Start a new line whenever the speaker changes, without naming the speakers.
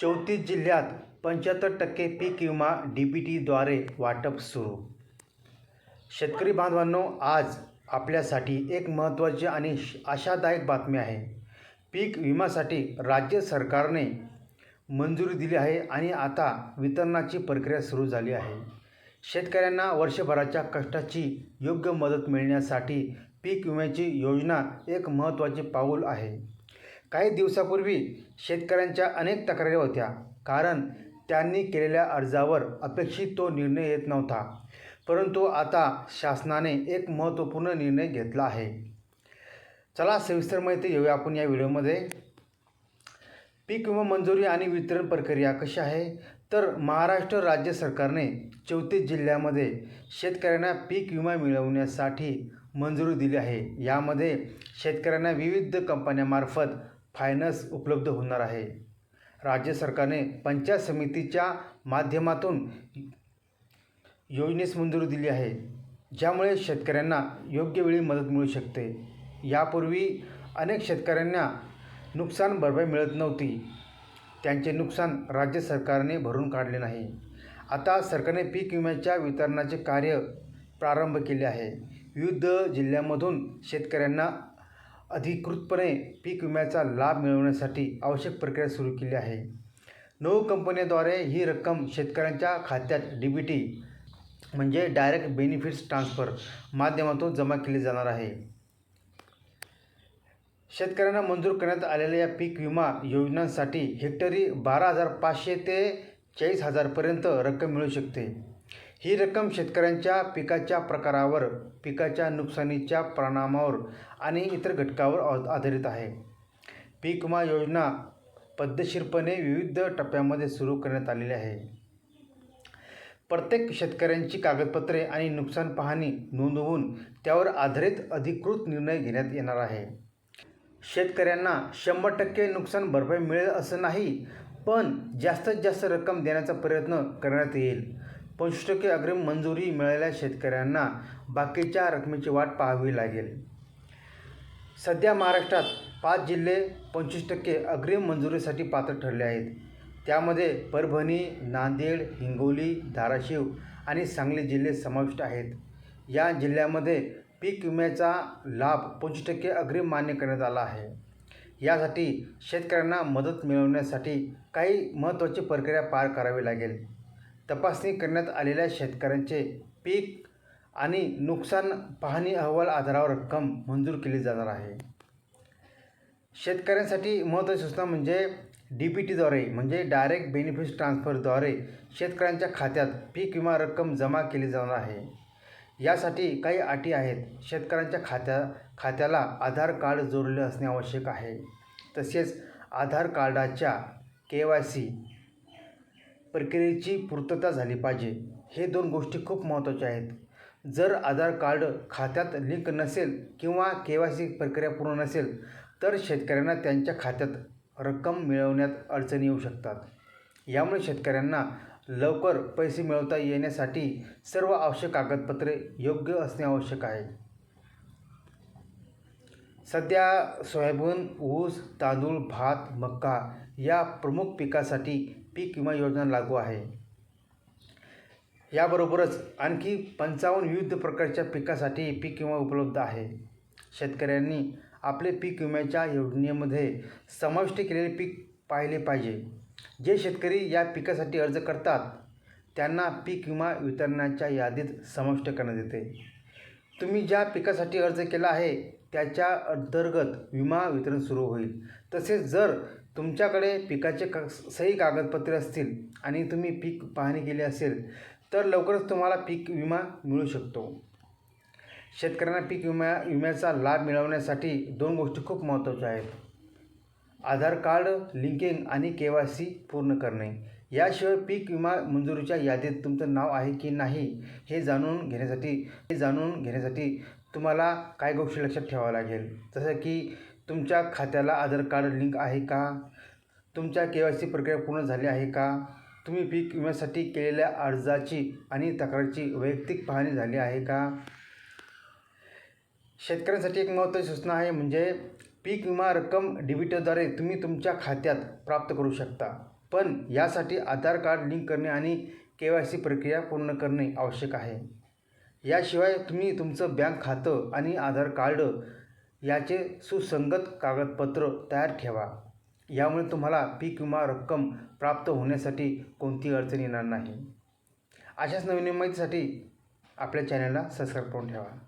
चौतीस जिल्ह्यात पंच्याहत्तर टक्के पीक विमा डी बी टीद्वारे वाटप सुरू. शेतकरी बांधवांनो आज आपल्यासाठी एक महत्त्वाची आणि श- आशादायक बातमी आहे. पीक विम्यासाठी राज्य सरकारने मंजुरी दिली आहे आणि आता वितरणाची प्रक्रिया सुरू झाली आहे. शेतकऱ्यांना वर्षभराच्या कष्टाची योग्य मदत मिळण्यासाठी पीक विम्याची योजना एक महत्त्वाचे पाऊल आहे. काही दिवसापूर्वी शेतकऱ्यांच्या अनेक तक्रारी होत्या. कारण त्यांनी केलेल्या अर्जावर अपेक्षित तो निर्णय येत नव्हता. परंतु आता शासनाने एक महत्त्वपूर्ण निर्णय घेतला आहे. चला सविस्तर माहिती घेऊया आपण या व्हिडिओमध्ये. पीक विमा मंजुरी आणि वितरण प्रक्रिया कशी आहे? तर महाराष्ट्र राज्य सरकारने चौतीस जिल्ह्यामध्ये शेतकऱ्यांना पीक विमा मिळवण्यासाठी मंजुरी दिली आहे. यामध्ये शेतकऱ्यांना विविध कंपन्यांमार्फत फायनान्स उपलब्ध होणार आहे. राज्य सरकारने पंचायत समितीच्या माध्यमातून योजनेस मंजुरी दिली आहे ज्यामुळे शेतकऱ्यांना योग्य वेळी मदत मिळू शकते. यापूर्वी अनेक शेतकऱ्यांना नुकसान भरपाई मिळत नव्हती. त्यांचे नुकसान राज्य सरकारने भरून काढले नाही. आता सरकारने पीक विम्याच्या वितरणाचे कार्य प्रारंभ केले आहे. विविध जिल्ह्यांमधून शेतकऱ्यांना अधिकृतपणे पीक विम्याचा लाभ मिळवण्यासाठी आवश्यक प्रक्रिया सुरू केली आहे. नऊ कंपन्याद्वारे ही रक्कम शेतकऱ्यांच्या खात्यात डी बी टी म्हणजे डायरेक्ट बेनिफिट्स ट्रान्सफर माध्यमातून जमा केली जाणार आहे. शेतकऱ्यांना मंजूर करण्यात आलेल्या या पीक विमा योजनांसाठी हेक्टरी बारा हजार पाचशे ते चाळीस हजारपर्यंत रक्कम मिळू शकते. ही रक्कम शेतकऱ्यांच्या पिकाच्या प्रकारावर पिकाच्या नुकसानीच्या परिणामावर आणि इतर घटकावर आ- आधारित आहे. पीक विमा योजना पद्धतशीरपणे विविध टप्प्यामध्ये सुरू करण्यात आलेली आहे. प्रत्येक शेतकऱ्यांची कागदपत्रे आणि नुकसान पाहणी नोंदवून त्यावर आधारित अधिकृत निर्णय घेण्यात येणार आहे. शेतकऱ्यांना शंभर टक्के नुकसान भरपाई मिळेल असं नाही पण जास्तीत जास्त रक्कम देण्याचा प्रयत्न करण्यात येईल. पंचवीस टक्के अग्रिम मंजुरी मिळालेल्या शेतकऱ्यांना बाकीच्या रकमेची वाट पाहावी लागेल. सध्या महाराष्ट्रात पाच जिल्हे पंचवीस टक्के अग्रिम मंजुरीसाठी पात्र ठरले आहेत. त्यामध्ये परभणी नांदेड हिंगोली धाराशिव आणि सांगली जिल्हे समाविष्ट आहेत. या जिल्ह्यामध्ये पीक विम्याचा लाभ पंचवीस टक्के अग्रिम मान्य करण्यात आला आहे. यासाठी शेतकऱ्यांना मदत मिळवण्यासाठी काही महत्त्वाची प्रक्रिया पार करावी लागेल. तपासणी करण्यात आलेल्या शेतकऱ्यांचे पीक आणि नुकसान पाहणी अहवाल आधारावर रक्कम मंजूर केली जाणार आहे. शेतकऱ्यांसाठी महत्त्वाची सूचना म्हणजे डी पी टीद्वारे म्हणजे डायरेक्ट बेनिफिट ट्रान्सफरद्वारे शेतकऱ्यांच्या खात्यात पीक विमा रक्कम जमा केली जाणार आहे. यासाठी काही अटी आहेत. शेतकऱ्यांच्या खात्या खात्याला आधार कार्ड जोडले असणे आवश्यक आहे. तसेच आधार कार्डाच्या के वाय सी प्रक्रियेची पूर्तता झाली पाहिजे. हे दोन गोष्टी खूप महत्त्वाच्या आहेत. जर आधार कार्ड खात्यात लिंक नसेल किंवा के वाय सी प्रक्रिया पूर्ण नसेल तर शेतकऱ्यांना त्यांच्या खात्यात रक्कम मिळवण्यात अडचणी येऊ शकतात. यामुळे शेतकऱ्यांना लवकर पैसे मिळवता येण्यासाठी सर्व आवश्यक कागदपत्रे योग्य असणे आवश्यक आहे. सध्या सोयाबीन ऊस तांदूळ भात मका या प्रमुख पिकासाठी पीक विमा योजना लागू आहे. याबरोबरच आणखी पंचावन्न विविध प्रकारच्या पिकासाठी पीक विमा उपलब्ध आहे. शेतकऱ्यांनी आपले पीक विम्याच्या योजनेमध्ये समाविष्ट केलेले पीक पाहिले पाहिजे. जे शेतकरी या पिकासाठी अर्ज करतात त्यांना पीक विमा वितरणाच्या यादीत समाविष्ट करण्यात येते. तुम्ही ज्या पिकासाठी अर्ज केला आहे त्याच्या अंतर्गत विमा वितरण सुरू होईल. तसेच जर तुमच्याकडे पिकाचे क सही कागदपत्रे असतील आणि तुम्ही पीक पाहणी केली असेल तर लवकरच तुम्हाला पीक विमा मिळू शकतो. शेतकऱ्यांना पीक विमा विम्याचा लाभ मिळवण्यासाठी दोन गोष्टी खूप महत्त्वाच्या आहेत. आधार कार्ड लिंकिंग आणि के वाय सी पूर्ण करणे. याशिवाय पीक विमा मंजुरीच्या यादीत तुमचं नाव आहे की नाही हे जाणून घेण्यासाठी हे जाणून घेण्यासाठी तुम्हाला काय गोष्टी लक्षात ठेवावं लागेल. जसं की तुमच्या खात्याला आधार कार्ड लिंक आहे का? तुमच्या के वाय सी प्रक्रिया पूर्ण झाली आहे का? तुम्ही पीक विम्यासाठी केलेल्या अर्जाची आणि तक्रारीची वैयक्तिक पाहणी झाली आहे का? शेतकऱ्यांसाठी एक महत्त्वाची सूचना आहे म्हणजे पीक विमा रक्कम डी तुम्ही तुमच्या खात्यात प्राप्त करू शकता. पण यासाठी आधार कार्ड लिंक करणे आणि के वाय सी प्रक्रिया पूर्ण करणे आवश्यक आहे. याशिवाय तुम्ही तुमचं बँक खातं आणि आधार कार्ड याचे सुसंगत कागदपत्र तयार ठेवा. यामुळे तुम्हाला पीक विमा रक्कम प्राप्त होण्यासाठी कोणती अडचण येणार नाही. अशाच नवीन माहितीसाठी आपल्या चॅनलला सबस्क्राईब करून ठेवा.